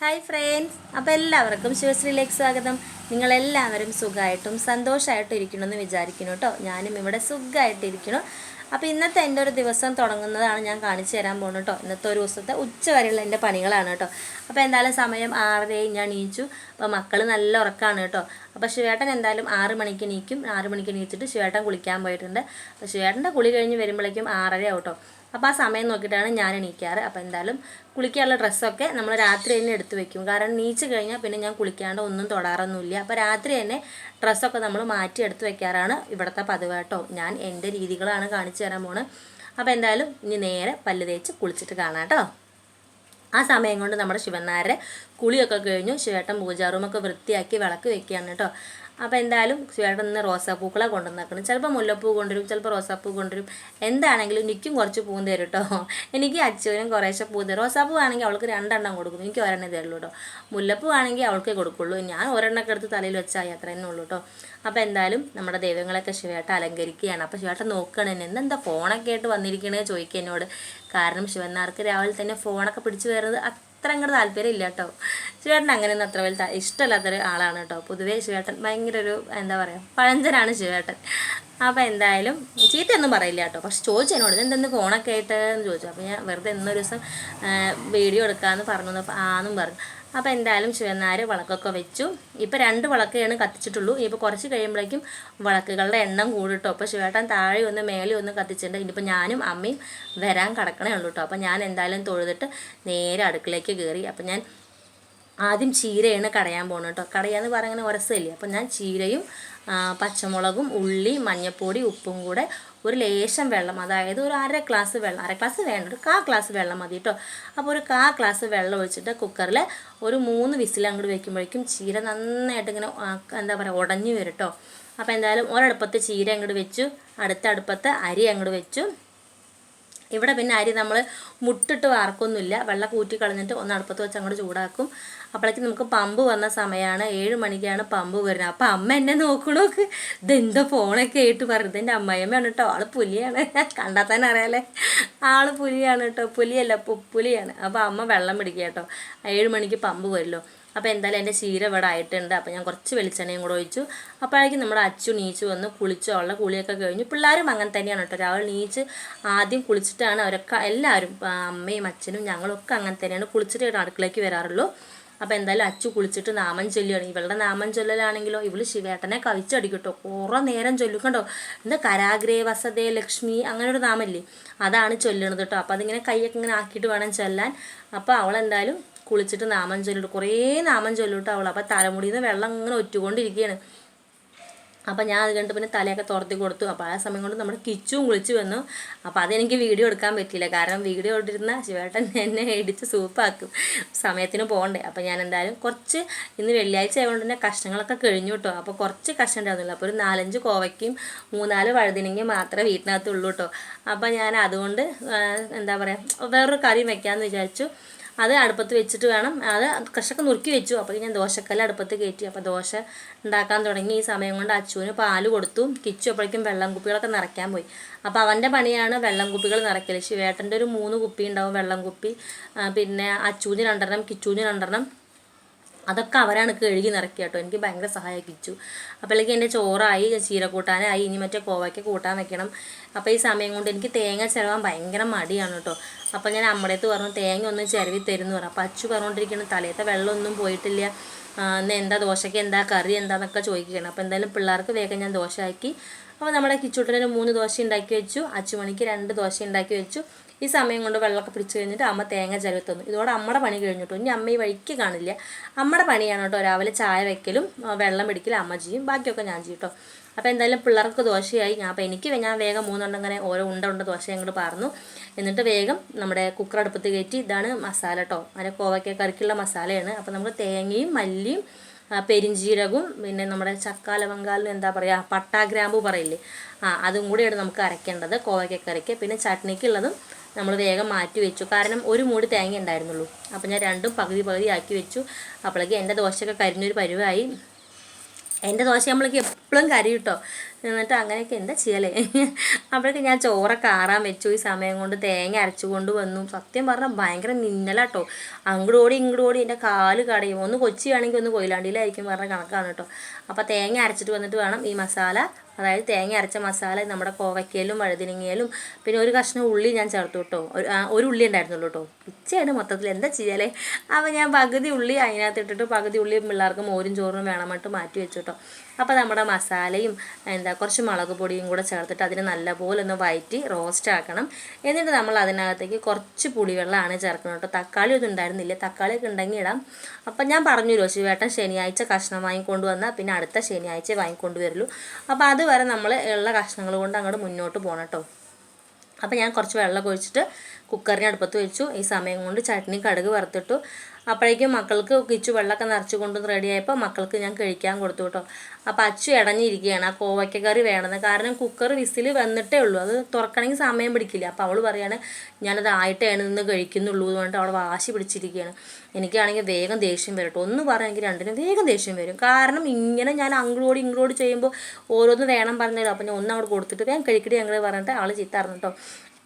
Hi friends. അപ്പോൾ എല്ലാവർക്കും ശിവശ്രീയിലേക്ക് സ്വാഗതം. നിങ്ങളെല്ലാവരും സുഖമായിട്ടും സന്തോഷമായിട്ടും ഇരിക്കണമെന്ന് വിചാരിക്കുന്നു കേട്ടോ. ഞാനും ഇവിടെ സുഖമായിട്ടിരിക്കണം അപ്പോൾ ഇന്നത്തെ എന്റെ ഒരു ദിവസം തുടങ്ങുന്നതാണ് ഞാൻ കാണിച്ചു തരാൻ പോകുന്നത് കേട്ടോ. ഇന്നത്തെ ഒരു ദിവസത്തെ ഉച്ച വരെയുള്ള എന്റെ പണികളാണ് കേട്ടോ. അപ്പോൾ എന്തായാലും സമയം ആറരയായി ഞാൻ നീച്ചു അപ്പോൾ മക്കൾ നല്ല ഉറക്കമാണ് കേട്ടോ. അപ്പോൾ ശിവേട്ടൻ എന്തായാലും ആറ് മണിക്ക് നീക്കും ആറ് മണിക്ക് നീച്ചിട്ട് ശിവേട്ടൻ കുളിക്കാൻ പോയിട്ടുണ്ട്. അപ്പോൾ ശിവേട്ടന്റെ കുളി കഴിഞ്ഞ് വരുമ്പോഴേക്കും ആറര ആവട്ടോ. അപ്പോൾ ആ സമയം നോക്കിയിട്ടാണ് ഞാൻ എണീക്കാറ്. അപ്പോൾ എന്തായാലും കുളിക്കാനുള്ള ഡ്രസ്സൊക്കെ നമ്മൾ രാത്രി തന്നെ എടുത്ത് വെക്കും. കാരണം നീച്ച് കഴിഞ്ഞാൽ പിന്നെ ഞാൻ കുളിക്കാണ്ട് ഒന്നും തൊടാറൊന്നുമില്ല. അപ്പോൾ രാത്രി തന്നെ ഡ്രസ്സൊക്കെ നമ്മൾ മാറ്റി എടുത്ത് വെക്കാറാണ് ഇവിടുത്തെ പതിവ് കേട്ടോ. ഞാൻ എന്റെ രീതികളാണ് കാണിച്ചു തരാൻ പോണ്. അപ്പോൾ എന്തായാലും ഇനി നേരെ പല്ല് തേച്ച് കുളിച്ചിട്ട് കാണാം കേട്ടോ. ആ സമയം കൊണ്ട് നമ്മുടെ ശിവനാരെ കുളിയൊക്കെ കഴിഞ്ഞു ശിവേട്ടൻ പൂജാറൂമൊക്കെ വൃത്തിയാക്കി വിളക്ക് വെക്കുകയാണ് കേട്ടോ. അപ്പോൾ എന്തായാലും ചേട്ടൻ ഇന്ന് റോസാപ്പൂക്കളെ കൊണ്ടുവന്നേക്കണം. ചിലപ്പോൾ മുല്ലപ്പൂ കൊണ്ടുവരും ചിലപ്പോൾ റോസാപ്പൂ കൊണ്ടുവരും. എന്താണെങ്കിലും എനിക്കും കുറച്ച് പൂ തരും കേട്ടോ എനിക്ക് അച്ഛനും കുറേശ്ശെ പൂ തരും. റോസാപ്പൂ ആണെങ്കിൽ അവൾക്ക് രണ്ടെണ്ണം കൊടുക്കും. എനിക്ക് ഒരെണ്ണം തരുള്ളൂ കേട്ടോ മുല്ലപ്പൂ ആണെങ്കിൽ അവൾക്ക് കൊടുക്കുള്ളൂ. ഞാൻ ഒരെണ്ണമൊക്കെ എടുത്ത് തലയിൽ വെച്ചാൽ അത്ര തന്നെ ഉള്ളൂ കേട്ടോ അപ്പോൾ എന്തായാലും നമ്മുടെ ദൈവങ്ങളൊക്കെ ശിവേട്ട അലങ്കരിക്കുകയാണ്. അപ്പോൾ ശിവേട്ട നോക്കണം എന്നെ ഇന്നെന്താ ഫോണൊക്കെ ആയിട്ട് വന്നിരിക്കണേ ചോദിക്കുക എന്നോട്. കാരണം ശിവനാർക്ക് രാവിലെ തന്നെ ഫോണൊക്കെ പിടിച്ചു വരുന്നത് അത്ര അങ്ങോട്ട് താല്പര്യം ഇല്ല കേട്ടോ ശിവേട്ടൻ അങ്ങനെയൊന്നും അത്ര വലിയ ഇഷ്ടമല്ലാത്തൊരു ആളാണ് കേട്ടോ. പൊതുവേ ശിവേട്ടൻ ഭയങ്കര ഒരു എന്താ പറയുക പഴഞ്ചനാണ് ശിവേട്ടൻ. അപ്പോൾ എന്തായാലും ചീത്തയൊന്നും പറയില്ല കേട്ടോ. പക്ഷെ ചോദിച്ചു എന്നോട് എന്തെന്ന് ഫോണൊക്കെ ആയിട്ട്? എന്ന് ചോദിച്ചു. അപ്പോൾ ഞാൻ വെറുതെ എന്നൊരു ദിവസം വീഡിയോ എടുക്കാമെന്ന് പറഞ്ഞു ആന്നും പറഞ്ഞു. അപ്പോൾ എന്തായാലും ചുവന്നാര് വിളക്കൊക്കെ വെച്ചു. ഇപ്പോൾ രണ്ട് വിളക്കെയാണ് കത്തിച്ചിട്ടുള്ളൂ. ഇനിയിപ്പോൾ കുറച്ച് കഴിയുമ്പോഴേക്കും വിളക്കുകളുടെ എണ്ണം കൂടിട്ടോ. അപ്പോൾ ശിവേട്ടൻ താഴെ ഒന്ന് മേലെ ഒന്ന് കത്തിച്ചിട്ടുണ്ട്. ഇനിയിപ്പോൾ ഞാനും അമ്മയും വരാൻ കിടക്കണേ ഉള്ളൂ കേട്ടോ അപ്പോൾ ഞാൻ എന്തായാലും തൊഴുതിട്ട് നേരെ അടുക്കളയ്ക്ക് കയറി അപ്പോൾ ഞാൻ ആദ്യം ചീരയാണ് കടയാൻ പോകുന്നത് കേട്ടോ കടയാന്ന് പറയുന്നത് ഉരസമില്ലേ അപ്പം ഞാൻ ചീരയും പച്ചമുളകും ഉള്ളി മഞ്ഞൾപ്പൊടി ഉപ്പും കൂടെ ഒരു ലേശം വെള്ളം അതായത് ഒരു അര ഗ്ലാസ് വെള്ളം അര ഗ്ലാസ് വേണ്ട ഒരു കാ ഗ്ലാസ് വെള്ളം മതി കേട്ടോ അപ്പോൾ ഒരു കാ ഗ്ലാസ് വെള്ളം ഒഴിച്ചിട്ട് കുക്കറിൽ ഒരു മൂന്ന് വിസിൽ അങ്ങോട്ട് വെക്കുമ്പോഴേക്കും ചീര നന്നായിട്ട് ഇങ്ങനെ എന്താ പറയുക ഉടഞ്ഞു വരും കേട്ടോ അപ്പോൾ എന്തായാലും ഒരടുപ്പത്ത് ചീര അങ്ങോട്ട് വെച്ചു അടുത്ത അടുപ്പത്ത് അരി അങ്ങോട്ട് വെച്ചു. ഇവിടെ പിന്നെ അരി നമ്മൾ മുട്ടിട്ട് വാർക്കൊന്നുമില്ല. വെള്ളം കൂറ്റി കളഞ്ഞിട്ട് ഒന്ന് അടുപ്പത്ത് വെച്ച് അങ്ങോട്ട് ചൂടാക്കും. അപ്പോഴേക്കും നമുക്ക് പമ്പ് വന്ന സമയമാണ് ഏഴ് മണിക്കാണ് പമ്പ് വരുന്നത്. അപ്പം അമ്മ എന്നെ നോക്കണോക്ക് ഇതെന്താ ഫോണൊക്കെ ആയിട്ട് പറയുന്നത് എന്റെ അമ്മയമ്മയാണ് കേട്ടോ ആൾ പുലിയാണ്. കണ്ടാൽ തന്നെ അറിയാലേ. ആൾ പുലിയാണ് കേട്ടോ പുലിയല്ല പുപ്പുലിയാണ് അപ്പോൾ അമ്മ വെള്ളം പിടിക്കുക കേട്ടോ ഏഴ് മണിക്ക് പമ്പ് വരുമല്ലോ അപ്പോൾ എന്തായാലും എന്റെ ചീര ഇവിടെ ആയിട്ടുണ്ട്. അപ്പോൾ ഞാൻ കുറച്ച് വെളിച്ചെണ്ണയും കൂടെ ഒഴിച്ചു. അപ്പോഴേക്കും നമ്മുടെ അച്ചു നീച്ചു വന്ന് കുളിച്ചു. അവളുടെ കുളിയൊക്കെ കഴിഞ്ഞു. പിള്ളേരും അങ്ങനെ തന്നെയാണ് കേട്ടോ. രാവിലെ നീച്ച് ആദ്യം കുളിച്ചിട്ടാണ് അവരൊക്കെ എല്ലാവരും അമ്മയും അച്ഛനും ഞങ്ങളൊക്കെ അങ്ങനെ തന്നെയാണ് കുളിച്ചിട്ട് അടുക്കളയ്ക്ക് വരാറുള്ളൂ. അപ്പോൾ എന്തായാലും അച്ചു കുളിച്ചിട്ട് നാമം ചൊല്ലുകയാണ്. ഇവളുടെ നാമം ചൊല്ലലാണെങ്കിലോ ഇവൾ ശിവേട്ടനെ കവിച്ചടിക്കട്ടോ കേട്ടോ. കുറേ നേരം ചൊല്ലും കണ്ടോ? എന്താ കരാഗ്രേ വസതേ ലക്ഷ്മി അങ്ങനെ ഒരു നാമല്ലേ? അതാണ് ചൊല്ലണത് കേട്ടോ. അപ്പോൾ അതിങ്ങനെ കൈയൊക്കെ ഇങ്ങനെ ആക്കിയിട്ട് വേണം ചൊല്ലാൻ. അപ്പോൾ അവളെന്തായാലും കുളിച്ചിട്ട് നാമം ചൊല്ലിട്ട് കുറേ നാമം ചൊല്ലിട്ട് അവൾ അപ്പോൾ തലമുടിയിൽ നിന്ന് വെള്ളം ഇങ്ങനെ ഒറ്റുകൊണ്ടിരിക്കുകയാണ് അപ്പം ഞാൻ അത് കണ്ട് പിന്നെ തലയൊക്കെ തുറത്തി കൊടുത്തു. അപ്പോൾ ആ സമയം കൊണ്ട് നമ്മുടെ കിച്ചും കുളിച്ചു വന്നു. അപ്പോൾ അതെനിക്ക് വീഡിയോ എടുക്കാൻ പറ്റിയില്ല. കാരണം വീഡിയോ ഇട്ടിരുന്ന ശിവേട്ടൻ എന്നെ ഇടിച്ച് സൂപ്പാക്കും. സമയത്തിന് പോകണ്ടേ. അപ്പോൾ ഞാൻ എന്തായാലും കുറച്ച് ഇന്ന് വെള്ളിയാഴ്ച ആയതുകൊണ്ട് തന്നെ കഷ്ണങ്ങളൊക്കെ കഴിഞ്ഞു കേട്ടോ. അപ്പോൾ കുറച്ച് കഷ്ണം ഉണ്ടായിരുന്നില്ല അപ്പോൾ ഒരു നാലഞ്ച് കോവയ്ക്കും മൂന്നാൽ വഴുതിനെങ്കിൽ മാത്രമേ വീട്ടിനകത്തുള്ളൂ കേട്ടോ. അപ്പോൾ ഞാൻ അതുകൊണ്ട് എന്താ പറയുക വേറൊരു കറി വെക്കാമെന്ന് വിചാരിച്ചു. അത് അടുപ്പത്ത് വെച്ചിട്ട് വേണം. അത് കഷൊക്കെ നുറുക്കി വെച്ചു. അപ്പോൾ ഞാൻ ദോശക്കല്ല് അടുപ്പത്ത് കയറ്റി. അപ്പോൾ ദോശ ഉണ്ടാക്കാൻ തുടങ്ങി. ഈ സമയം കൊണ്ട് അച്ചുവിന് പാൽ കൊടുത്തു. കിച്ചു അപ്പോഴേക്കും വെള്ളം കുപ്പികളൊക്കെ നിറയ്ക്കാൻ പോയി. അപ്പോൾ അവന്റെ പണിയാണ് വെള്ളം കുപ്പികൾ നിറയ്ക്കൽ. ശിവേട്ടന്റെ ഒരു മൂന്ന് കുപ്പി ഉണ്ടാവും വെള്ളം കുപ്പി. പിന്നെ അച്ചുവിന് രണ്ടെണ്ണം കിച്ചുവിന് രണ്ടെണ്ണം അതൊക്കെ അവരാണ് കഴുകി നിറക്കുക കേട്ടോ. എനിക്ക് ഭയങ്കര സഹായിച്ചു അപ്പോഴേക്ക് എന്റെ ചോറായി ചീരക്കൂട്ടാനായി ഇനി മറ്റേ കോവയ്ക്ക് കൂട്ടാൻ വെക്കണം. അപ്പോൾ ഈ സമയം കൊണ്ട് എനിക്ക് തേങ്ങ ചിലവാൻ ഭയങ്കര മടിയാണ് കേട്ടോ. അപ്പോൾ ഞാൻ അമ്മടത്ത് പറഞ്ഞു തേങ്ങ ഒന്ന് ചിരവി തരുന്നു പറഞ്ഞു അപ്പോൾ അച്ചു പറഞ്ഞുകൊണ്ടിരിക്കണം തലേത്തെ വെള്ളമൊന്നും പോയിട്ടില്ല. എന്താ ദോശയ്ക്ക് എന്താ കറി എന്താന്നൊക്കെ ചോദിക്കുകയാണ്. അപ്പോൾ എന്തായാലും പിള്ളേർക്ക് വേഗം ഞാൻ ദോശ ആക്കി അപ്പോൾ നമ്മുടെ കിച്ചൂട്ടന് മൂന്ന് ദോശ ഉണ്ടാക്കി വെച്ചു അച്ചുമണിക്ക് രണ്ട് ദോശ ഉണ്ടാക്കി വെച്ചു. ഈ സമയം കൊണ്ട് വെള്ളമൊക്കെ പിടിച്ച് കഴിഞ്ഞിട്ട് അമ്മ തേങ്ങ ചിരവി തന്നു. ഇതോടെ അമ്മയുടെ പണി കഴിഞ്ഞിട്ടു. ഇനി അമ്മ ഈ വഴിക്ക് കാണില്ല. അമ്മയുടെ പണിയാണ് കേട്ടോ. രാവിലെ ചായ വെക്കലും വെള്ളം പിടിക്കലും അമ്മ ചെയ്യും. ബാക്കിയൊക്കെ ഞാൻ ചെയ്യും കേട്ടോ. അപ്പോൾ എന്തായാലും പിള്ളേർക്ക് ദോശയായി. ഞാൻ അപ്പോൾ എനിക്ക് ഞാൻ വേഗം മൂന്നെണ്ണം ഇങ്ങനെ ഓരോ ഉണ്ട ഉണ്ട ദോശ അങ്ങോട്ട് പറഞ്ഞു എന്നിട്ട് വേഗം നമ്മുടെ കുക്കർ അടുപ്പത്ത് കയറ്റി ഇതാണ് മസാല കേട്ടോ. അതിന്റെ കോവയ്ക്ക കറിക്കുള്ള മസാലയാണ്. അപ്പോൾ നമ്മൾ തേങ്ങയും മല്ലിയും പെരിഞ്ജീരകവും പിന്നെ നമ്മുടെ ചക്കാല ബംഗാളിന് എന്താ പറയുക പട്ടാഗ്രാമ്പു പറയില്ലേ? ആ അതും കൂടിയാണ് നമുക്ക് അരയ്ക്കേണ്ടത് കോവയ്ക്കക്കറിക്ക്. പിന്നെ ചട്നിക്കുള്ളതും നമ്മൾ വേഗം മാറ്റി വെച്ചു. കാരണം ഒരു മൂടി തേങ്ങ ഉണ്ടായിരുന്നുള്ളൂ. അപ്പോൾ ഞാൻ രണ്ടും പകുതി പകുതി ആക്കി വെച്ചു. അപ്പോഴേക്ക് എന്റെ ദോശയൊക്കെ കരിഞ്ഞൊരു പരുവായി. എന്റെ ദോശ നമ്മളേക്ക് എപ്പോഴും കരി കിട്ടോ എന്നിട്ട് അങ്ങനെയൊക്കെ എന്താ ചെയ്യലേ? അപ്പോഴേക്ക് ഞാൻ ചോറൊക്കെ ആറാൻ വെച്ചു. ഈ സമയം കൊണ്ട് തേങ്ങ അരച്ചു കൊണ്ട് വന്നു. സത്യം പറഞ്ഞാൽ ഭയങ്കര മിന്നലാട്ടോ. അങ്ങോട്ട് ഓടി ഇങ്ങോട്ട് ഓടി എന്റെ കാൽ കടയും. ഒന്ന് കൊച്ചിയാണെങ്കിൽ ഒന്ന് കൊയിലാണ്ടിയിലായിരിക്കും പറഞ്ഞ കണക്കാണ് കേട്ടോ. അപ്പോൾ തേങ്ങ അരച്ചിട്ട് വന്നിട്ട് വേണം ഈ മസാല. അതായത് തേങ്ങ അരച്ച മസാല നമ്മുടെ കോവയ്ക്കയിലും വഴുതിനങ്ങയിലും. പിന്നെ ഒരു കഷ്ണം ഉള്ളി ഞാൻ ചേർത്തു കേട്ടോ. ഒരു ഉള്ളി ഉണ്ടായിരുന്നുള്ളൂ കേട്ടോ. പിച്ചയാണ് മൊത്തത്തിൽ എന്താ ചെയ്യാലേ? അപ്പോൾ ഞാൻ പകുതി ഉള്ളി അതിനകത്ത് ഇട്ടിട്ട് പകുതി ഉള്ളി പിള്ളേർക്ക് മോരും ചോറും വേണമായിട്ട് മാറ്റി വെച്ചു കേട്ടോ. അപ്പോൾ നമ്മുടെ മസാലയും എന്താ കുറച്ച് മുളക് പൊടിയും കൂടെ ചേർത്തിട്ട് അതിനെ നല്ലപോലെ ഒന്ന് വയറ്റി റോസ്റ്റ് ആക്കണം. എന്നിട്ട് നമ്മൾ അതിനകത്തേക്ക് കുറച്ച് പുളിവെള്ളമാണ് ചേർക്കുന്നത് കേട്ടോ. തക്കാളി ഒന്നും ഉണ്ടായിരുന്നില്ല. തക്കാളിയൊക്കെ ഉണ്ടെങ്കിൽ ഇടാം. അപ്പം ഞാൻ പറഞ്ഞു രോശി ശിവേട്ടൻ ശനിയാഴ്ച കഷ്ണം വാങ്ങിക്കൊണ്ട് വന്നാൽ പിന്നെ അടുത്ത ശനിയാഴ്ച വാങ്ങിക്കൊണ്ട് വരുള്ളൂ. അപ്പോൾ അതുവരെ നമ്മൾ ഉള്ള കഷ്ണങ്ങൾ കൊണ്ട് അങ്ങോട്ട് മുന്നോട്ട് പോകണം കേട്ടോ. അപ്പോൾ ഞാൻ കുറച്ച് വെള്ളം ഒഴിച്ചിട്ട് കുക്കറിന് അടുപ്പത്ത് വെച്ചു. ഈ സമയം കൊണ്ട് ചട്നി കടുക് വറുത്തിട്ടു. അപ്പോഴേക്കും മക്കൾക്ക് കിച്ചു വെള്ളമൊക്കെ നിറച്ച് കൊണ്ട് റെഡിയായപ്പോൾ മക്കൾക്ക് ഞാൻ കഴിക്കാൻ കൊടുത്തു കേട്ടോ. അപ്പോൾ അച്ചു ഇടഞ്ഞിരിക്കുകയാണ്. ആ കോവയ്ക്ക കറി വേണമെന്ന്. കാരണം കുക്കർ വിസിൽ വന്നിട്ടേ ഉള്ളൂ. അത് തുറക്കണമെങ്കിൽ സമയം പിടിക്കില്ല. അപ്പോൾ അവൾ പറയാണ് ഞാനത് ആയിട്ടാണ് നിന്ന് കഴിക്കുന്നുള്ളൂ എന്ന് പറഞ്ഞിട്ട് അവൾ വാശി പിടിച്ചിരിക്കുകയാണ്. എനിക്കാണെങ്കിൽ വേഗം ദേഷ്യം വരട്ടെ ഒന്ന് പറയുകയാണെങ്കിൽ രണ്ടിനും വേഗം ദേഷ്യം വരും. കാരണം ഇങ്ങനെ ഞാൻ അങ്ങോട്ട് ഇങ്ങോട്ട് ചെയ്യുമ്പോൾ ഓരോന്ന് വേണം പറഞ്ഞല്ലോ അപ്പോൾ ഞാൻ ഒന്ന് അങ്ങോട്ട് കൊടുത്തിട്ട് വേഗം കഴിക്കട്ടെ ഞങ്ങൾ പറഞ്ഞിട്ട് ആൾ ചീത്താറുന്നു കേട്ടോ.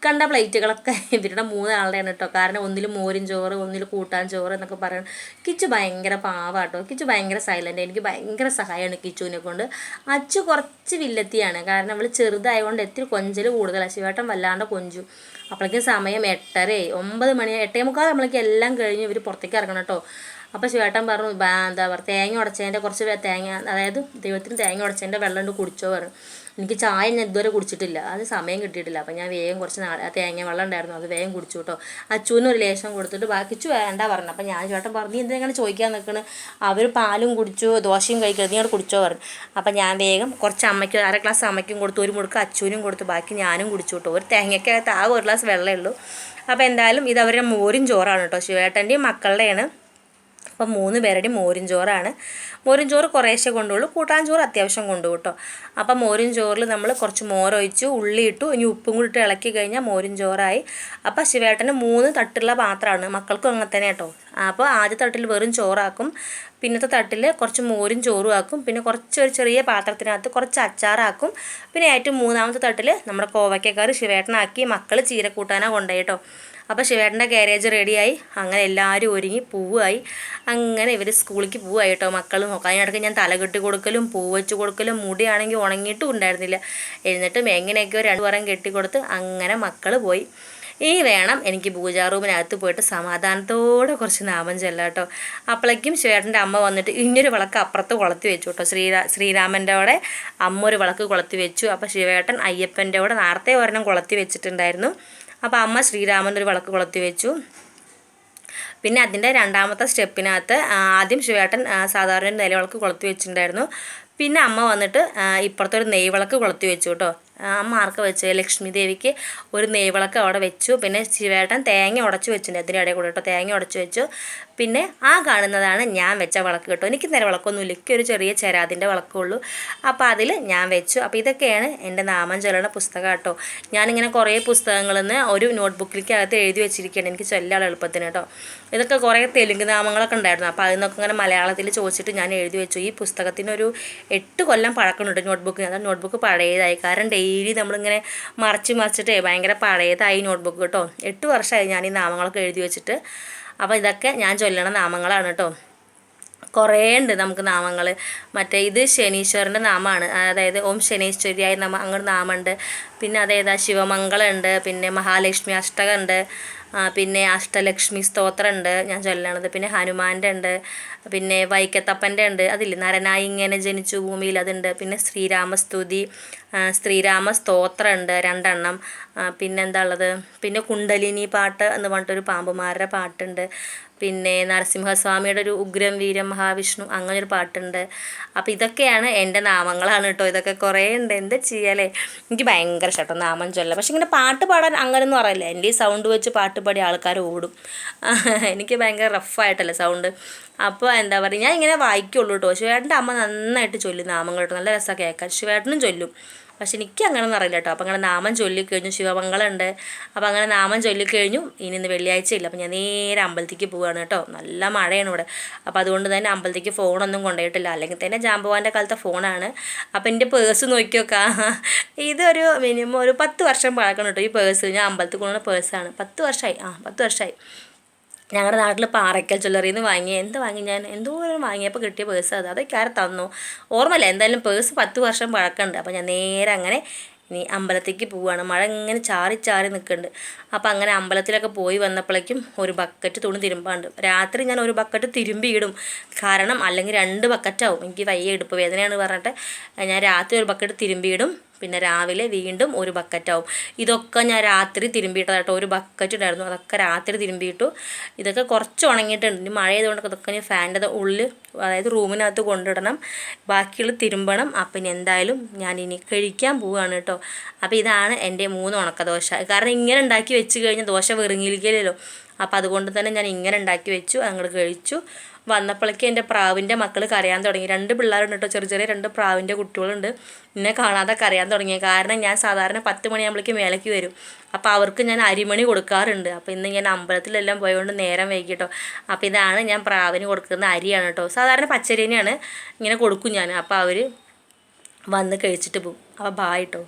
കണ്ട പ്ലേറ്റുകളൊക്കെ ഇവരുടെ മൂന്നാളുടെയാണ് കേട്ടോ. കാരണം ഒന്നിൽ മോരും ചോറ് ഒന്നിൽ കൂട്ടാൻ ചോറ് എന്നൊക്കെ പറയണം കിച്ചു ഭയങ്കര പാവാട്ടോ. കിച്ചു ഭയങ്കര സൈലന്റ് എനിക്ക് ഭയങ്കര സഹായമാണ് കിച്ചുവിനെ കൊണ്ട്. അച്ചു കുറച്ച് വില്ലത്തിയാണ്. കാരണം അവൾ ചെറുതായതുകൊണ്ട് എത്തിരി കൊഞ്ചൽ കൂടുതൽ ശിവേട്ടൻ വല്ലാണ്ട് കൊഞ്ചു. അപ്പോഴേക്കും സമയം എട്ടരയായി. ഒമ്പത് മണി എട്ടേ മുക്കാൽ നമ്മളേക്ക് എല്ലാം കഴിഞ്ഞ് ഇവർ പുറത്തേക്ക് ഇറങ്ങണം കേട്ടോ. അപ്പോൾ ശിവേട്ടൻ പറഞ്ഞു എന്താ പറയുക തേങ്ങ ഉടച്ചതിന്റെ കുറച്ച് തേങ്ങ അതായത് ദൈവത്തിന് തേങ്ങ ഉടച്ചതിന്റെ വെള്ളം ഉണ്ട് കുടിച്ചോ പറഞ്ഞു. എനിക്ക് ചായ ഞാൻ ഇതുവരെ കുടിച്ചിട്ടില്ല അത് സമയം കിട്ടിയിട്ടില്ല. അപ്പം ഞാൻ വേഗം കുറച്ച് നാളെ തേങ്ങ വെള്ളം ഉണ്ടായിരുന്നു അത് വേഗം കുടിച്ചു കേട്ടോ. അച്ചുവിന് ഒരു ലേശം കൊടുത്തിട്ട് ബാക്കിച്ചു വേണ്ട പറഞ്ഞു. അപ്പം ഞാൻ ചേട്ടൻ പറഞ്ഞു നീ എന്തിനാണ് ചോദിക്കാൻ നിൽക്കണ് അവർ പാലും കുടിച്ചു ദോശയും കഴിക്കരുത് ഞാൻ കുടിച്ചോ പറഞ്ഞു. അപ്പം ഞാൻ വേഗം കുറച്ച് അമ്മയ്ക്ക് അര ഗ്ലാസ് അമ്മയ്ക്കും കൊടുത്തു ഒരു മുടുക്ക് അച്ചുവിനും കൊടുത്തു. ബാക്കി ഞാനും കുടിച്ചു കേട്ടോ. ഒരു തേങ്ങയ്ക്കകത്ത് ആ ഒരു ഗ്ലാസ് വെള്ളമേ ഉള്ളൂ. അപ്പോൾ എന്തായാലും ഇത് അവരുടെ മോരും ചോറാണ് കേട്ടോ. ശിവേട്ടന്റെയും മക്കളുടെയാണ്. അപ്പം മൂന്ന് പേരുടെയും മോരും ചോറാണ് മോരും ചോറ് കുറേശ്ശെ കൊണ്ടുള്ളൂ. കൂട്ടാൻ ചോറ് അത്യാവശ്യം കൊണ്ടു കേട്ടോ. അപ്പം മോരും ചോറിൽ നമ്മൾ കുറച്ച് മോരൊഴിച്ചു ഉള്ളി ഇട്ടു ഇനി ഉപ്പും കൂടി ഇട്ട് ഇളക്കി കഴിഞ്ഞാൽ മോരും ചോറായി അപ്പം ശിവേട്ടന് മൂന്ന് തട്ടുള്ള പാത്രമാണ്. മക്കൾക്കും അങ്ങനെ തന്നെ കേട്ടോ. അപ്പോൾ ആദ്യ തട്ടിൽ വെറും ചോറാക്കും. പിന്നത്തെ തട്ടിൽ കുറച്ച് മോരും ചോറും ആക്കും. പിന്നെ കുറച്ച് ഒരു ചെറിയ പാത്രത്തിനകത്ത് കുറച്ച് അച്ചാറാക്കും. പിന്നെ ഏറ്റവും മൂന്നാമത്തെ തട്ടിൽ നമ്മുടെ കോവയ്ക്കക്കറി ശിവേട്ടനാക്കി മക്കൾ ചീരക്കൂട്ടാനാണ് കൊണ്ടുപോയിട്ടോ അപ്പോൾ ശിവേട്ടന്റെ ഗാരേജ് റെഡിയായി അങ്ങനെ എല്ലാവരും ഒരുങ്ങി പൂവായി. അങ്ങനെ ഇവർ സ്കൂളിലേക്ക് പൂവായി കേട്ടോ മക്കൾ നോക്കാം അതിനിടയ്ക്ക് ഞാൻ തലകെട്ടി കൊടുക്കലും പൂ വെച്ച് കൊടുക്കലും മുടിയാണെങ്കിൽ ഉണങ്ങിയിട്ടും ഉണ്ടായിരുന്നില്ല. എന്നിട്ടും എങ്ങനെയൊക്കെയോ രണ്ടു വരം കെട്ടിക്കൊടുത്ത് അങ്ങനെ മക്കൾ പോയി. ഇനി വേണം എനിക്ക് പൂജാ റൂമിനകത്ത് പോയിട്ട് സമാധാനത്തോടെ കുറച്ച് നാമം ചെല്ലാം കേട്ടോ. അപ്പോഴേക്കും ചേട്ടന്റെ അമ്മ വന്നിട്ട് ഇനിയൊരു വിളക്ക് അപ്പുറത്ത് കൊളത്തി വെച്ചു കേട്ടോ. ശ്രീരാ ശ്രീരാമന്റെ അവിടെ അമ്മ ഒരു വിളക്ക് കൊളത്തി വെച്ചു. അപ്പോൾ ശിവേട്ടൻ അയ്യപ്പന്റെ അവിടെ നേരത്തെ ഒരെണ്ണം കൊളത്തി വെച്ചിട്ടുണ്ടായിരുന്നു. അപ്പോൾ അമ്മ ശ്രീരാമന്റെ ഒരു വിളക്ക് കൊളത്തി വെച്ചു. പിന്നെ അതിന്റെ രണ്ടാമത്തെ സ്റ്റെപ്പിനകത്ത് ആദ്യം ശിവേട്ടൻ സാധാരണ നിലവിളക്ക് കൊളുത്തി വെച്ചിട്ടുണ്ടായിരുന്നു. പിന്നെ അമ്മ വന്നിട്ട് ഇപ്പുറത്തൊരു നെയ്വിളക്ക് കൊളുത്തി വെച്ചു കേട്ടോ. ആ, മാർക്ക് വെച്ച് ലക്ഷ്മി ദേവിക്ക് ഒരു നെയ്വിളക്ക് അവിടെ വെച്ചു. പിന്നെ ശിവേട്ടൻ തേങ്ങ ഉടച്ചു വെച്ചിട്ടുണ്ട് അതിന്റെ ഇടയിൽ കൂടെ കേട്ടോ. തേങ്ങ ഉടച്ചു വെച്ചു. പിന്നെ ആ കാണുന്നതാണ് ഞാൻ വെച്ച വിളക്ക് കേട്ടോ. എനിക്ക് നേരെ വിളക്കൊന്നുമില്ല. എനിക്ക് ഒരു ചെറിയ ചെരാതിന്റെ വിളക്കുള്ളൂ അപ്പോൾ അതിൽ ഞാൻ വെച്ചു. അപ്പോൾ ഇതൊക്കെയാണ് എന്റെ നാമം ചൊല്ലണ പുസ്തകം കേട്ടോ. ഞാനിങ്ങനെ കുറേ പുസ്തകങ്ങളിൽ നിന്ന് ഒരു നോട്ട്ബുക്കിലേക്ക് അകത്ത് എഴുതി വെച്ചിരിക്കുകയാണ്. എനിക്ക് ചൊല്ലാൻ എളുപ്പത്തിന് കേട്ടോ. ഇതൊക്കെ കുറേ തെലുങ്ക് നാമങ്ങളൊക്കെ ഉണ്ടായിരുന്നു. അപ്പോൾ അതിൽ നിന്നൊക്കെ ഇങ്ങനെ മലയാളത്തിൽ ചോദിച്ചിട്ട് ഞാൻ എഴുതി വെച്ചു. ഈ പുസ്തകത്തിനൊരു എട്ട് കൊല്ലം പഴക്കമുണ്ട് നോട്ട്ബുക്ക്. അത് നോട്ട്ബുക്ക് പഴയതായി. കാരണം ഡെയിലി നമ്മളിങ്ങനെ മറിച്ച് മറിച്ചിട്ടേ ഭയങ്കര പഴയതായി നോട്ട്ബുക്ക് കേട്ടോ. എട്ട് വർഷമായി ഞാൻ ഈ നാമങ്ങളൊക്കെ എഴുതി വെച്ചിട്ട്. അപ്പോൾ ഇതൊക്കെ ഞാൻ ചൊല്ലണ നാമങ്ങളാണ് കേട്ടോ. കുറേ ഉണ്ട് നമുക്ക് നാമങ്ങൾ മറ്റേ ഇത് ശനീശ്വരന്റെ നാമമാണ് അതായത് ഓം ശനീശ്വരിയായ നാമ അങ്ങനെ നാമമുണ്ട് പിന്നെ അതായത് ശിവമംഗളുണ്ട് പിന്നെ മഹാലക്ഷ്മി അഷ്ടകമുണ്ട് പിന്നെ അഷ്ടലക്ഷ്മി സ്തോത്രമുണ്ട് ഞാൻ ചൊല്ലണത് പിന്നെ ഹനുമാന്റെ ഉണ്ട് പിന്നെ വൈക്കത്തപ്പന്റെ ഉണ്ട് അതില്ലേ? നരനായി ഇങ്ങനെ ജനിച്ചു ഭൂമിയിൽ അതുണ്ട്. പിന്നെ ശ്രീരാമസ്തുതി ശ്രീരാമ സ്തോത്രമുണ്ട് രണ്ടെണ്ണം. പിന്നെന്താ ഉള്ളത്? പിന്നെ കുണ്ടലിനി പാട്ട് എന്ന് പറഞ്ഞിട്ടൊരു പാമ്പുമാരുടെ പാട്ടുണ്ട്. പിന്നെ നരസിംഹസ്വാമിയുടെ ഒരു ഉഗ്രം വീരം മഹാവിഷ്ണു അങ്ങനെ ഒരു പാട്ടുണ്ട്. അപ്പോൾ ഇതൊക്കെയാണ് എന്റെ നാമങ്ങളാണ് കേട്ടോ. ഇതൊക്കെ കുറേ ഉണ്ട്. എന്ത് ചെയ്യാലേ? എനിക്ക് ഭയങ്കര ഇഷ്ടം നാമം ചൊല്ല പക്ഷെ ഇങ്ങനെ പാട്ട് പാടാൻ അങ്ങനെയൊന്നും അറിയില്ല. എന്റെ ഈ സൗണ്ട് വെച്ച് പാട്ട് പാടി ആൾക്കാർ ഓടും. എനിക്ക് ഭയങ്കര റഫായിട്ടല്ലേ സൗണ്ട് അപ്പോൾ എന്താ പറയുക ഞാൻ ഇങ്ങനെ വായിക്കുള്ളൂ കേട്ടോ ശിവേട്ടന്റെ അമ്മ നന്നായിട്ട് ചൊല്ലും നാമങ്ങൾ കേട്ടോ നല്ല രസമാണ് കേൾക്കാൻ. ശിവേട്ടനും ചൊല്ലും. പക്ഷെ എനിക്ക് അങ്ങനെ അറിയില്ല കേട്ടോ. അപ്പോൾ അങ്ങനെ നാമം ചൊല്ലിക്കഴിഞ്ഞു ശിവമംഗളുണ്ട് അപ്പോൾ അങ്ങനെ നാമം ചൊല്ലിക്കഴിഞ്ഞു. ഇനി ഇന്ന് വെള്ളിയാഴ്ച ഇല്ല. അപ്പോൾ ഞാൻ നേരെ അമ്പലത്തേക്ക് പോവുകയാണ് കേട്ടോ. നല്ല മഴയാണ് ഇവിടെ. അപ്പോൾ അതുകൊണ്ട് തന്നെ അമ്പലത്തേക്ക് ഫോണൊന്നും കൊണ്ടുപോയിട്ടില്ല. അല്ലെങ്കിൽ തന്നെ ജാമ്പവാന്റെ കാലത്തെ ഫോണാണ്. അപ്പോൾ എന്റെ പേഴ്സ് നോക്കി നോക്കാം. ഇതൊരു മിനിമം ഒരു പത്ത് വർഷം പഴക്കണം കേട്ടോ ഈ പേഴ്സ്. ഞാൻ അമ്പലത്തിൽ കൊണ്ടുവന്ന പേഴ്സാണ്. പത്ത് വർഷമായി. ആ പത്ത് വർഷമായി. ഞങ്ങളുടെ നാട്ടിൽ പാറയ്ക്കൽ ജ്വല്ലറിയിൽ നിന്ന് വാങ്ങി എന്ത് വാങ്ങി ഞാൻ? എന്തോരം വാങ്ങിയപ്പോൾ കിട്ടിയ പേഴ്സ് അത്? അതൊക്കെ ആരെ തന്നു? ഓർമ്മയില്ല എന്തായാലും പേഴ്സ് പത്ത് വർഷം പഴക്കമുണ്ട് അപ്പോൾ ഞാൻ നേരെ അങ്ങനെ ഇനി അമ്പലത്തേക്ക് പോവുകയാണ് മഴ ഇങ്ങനെ ചാറി ചാറി നിൽക്കുന്നുണ്ട് അപ്പോൾ അങ്ങനെ അമ്പലത്തിലൊക്കെ പോയി വന്നപ്പോഴേക്കും ഒരു ബക്കറ്റ് തുണി തിരുമ്പാണ്ട്. രാത്രി ഞാൻ ഒരു ബക്കറ്റ് തിരുമ്പിയിടും കാരണം അല്ലെങ്കിൽ രണ്ട് ബക്കറ്റാവും എനിക്ക് വയ്യ ഇടുപ്പ് വേദനയാണ് പറഞ്ഞിട്ട് ഞാൻ രാത്രി ഒരു ബക്കറ്റ് തിരുമ്പിയിടും പിന്നെ രാവിലെ വീണ്ടും ഒരു ബക്കറ്റാവും ഇതൊക്കെ ഞാൻ രാത്രി തിരുമ്പിയിട്ടതാട്ടോ ഒരു ബക്കറ്റ് ഉണ്ടായിരുന്നു അതൊക്കെ രാത്രി തിരുമ്പിയിട്ടു. ഇതൊക്കെ കുറച്ച് ഉണങ്ങിയിട്ടുണ്ട്. ഇനി മഴ ആയതുകൊണ്ട് ഇതൊക്കെ ഞാൻ ഫാന്റെ ഉള്ളിൽ അതായത് റൂമിനകത്ത് കൊണ്ടിടണം. ബാക്കിയുള്ള തിരുമ്പണം. അപ്പം എന്തായാലും ഞാൻ ഇനി കഴിക്കാൻ പോവുകയാണ് കേട്ടോ. അപ്പോൾ ഇതാണ് എന്റെ മൂന്ന് ഉണക്ക ദോശ കാരണം ഇങ്ങനെ ഉണ്ടാക്കി വെച്ച് കഴിഞ്ഞാൽ ദോശ വെറുങ്ങിയിരിക്കില്ലല്ലോ അപ്പോൾ അതുകൊണ്ട് തന്നെ ഞാൻ ഇങ്ങനെ ഉണ്ടാക്കി വെച്ചു ഞങ്ങൾ കഴിച്ചു. വന്നപ്പോഴേക്കും എന്റെ പ്രാവിന്റെ മക്കൾ കരയാൻ തുടങ്ങി. രണ്ട് പിള്ളേരുണ്ട് കേട്ടോ ചെറിയ ചെറിയ രണ്ട് പ്രാവിന്റെ കുട്ടികളുണ്ട്. എന്നെ കാണാതെ കരയാൻ തുടങ്ങി. കാരണം ഞാൻ സാധാരണ പത്ത് മണിയാകുമ്പോഴേക്കും മേലേക്ക് വരും. അപ്പോൾ അവർക്ക് ഞാൻ അരിമണി കൊടുക്കാറുണ്ട്. അപ്പോൾ ഇന്ന് ഞാൻ അമ്പലത്തിലെല്ലാം പോയതുകൊണ്ട് നേരം വൈകി കേട്ടോ. അപ്പോൾ ഇതാണ് ഞാൻ പ്രാവിന് കൊടുക്കുന്ന അരിയാണ് കേട്ടോ. സാധാരണ പച്ചരിനെയാണ് ഇങ്ങനെ കൊടുക്കും ഞാൻ. അപ്പോൾ അവർ വന്ന് കഴിച്ചിട്ട് പോകും അപ്പോൾ ബായ് കേട്ടോ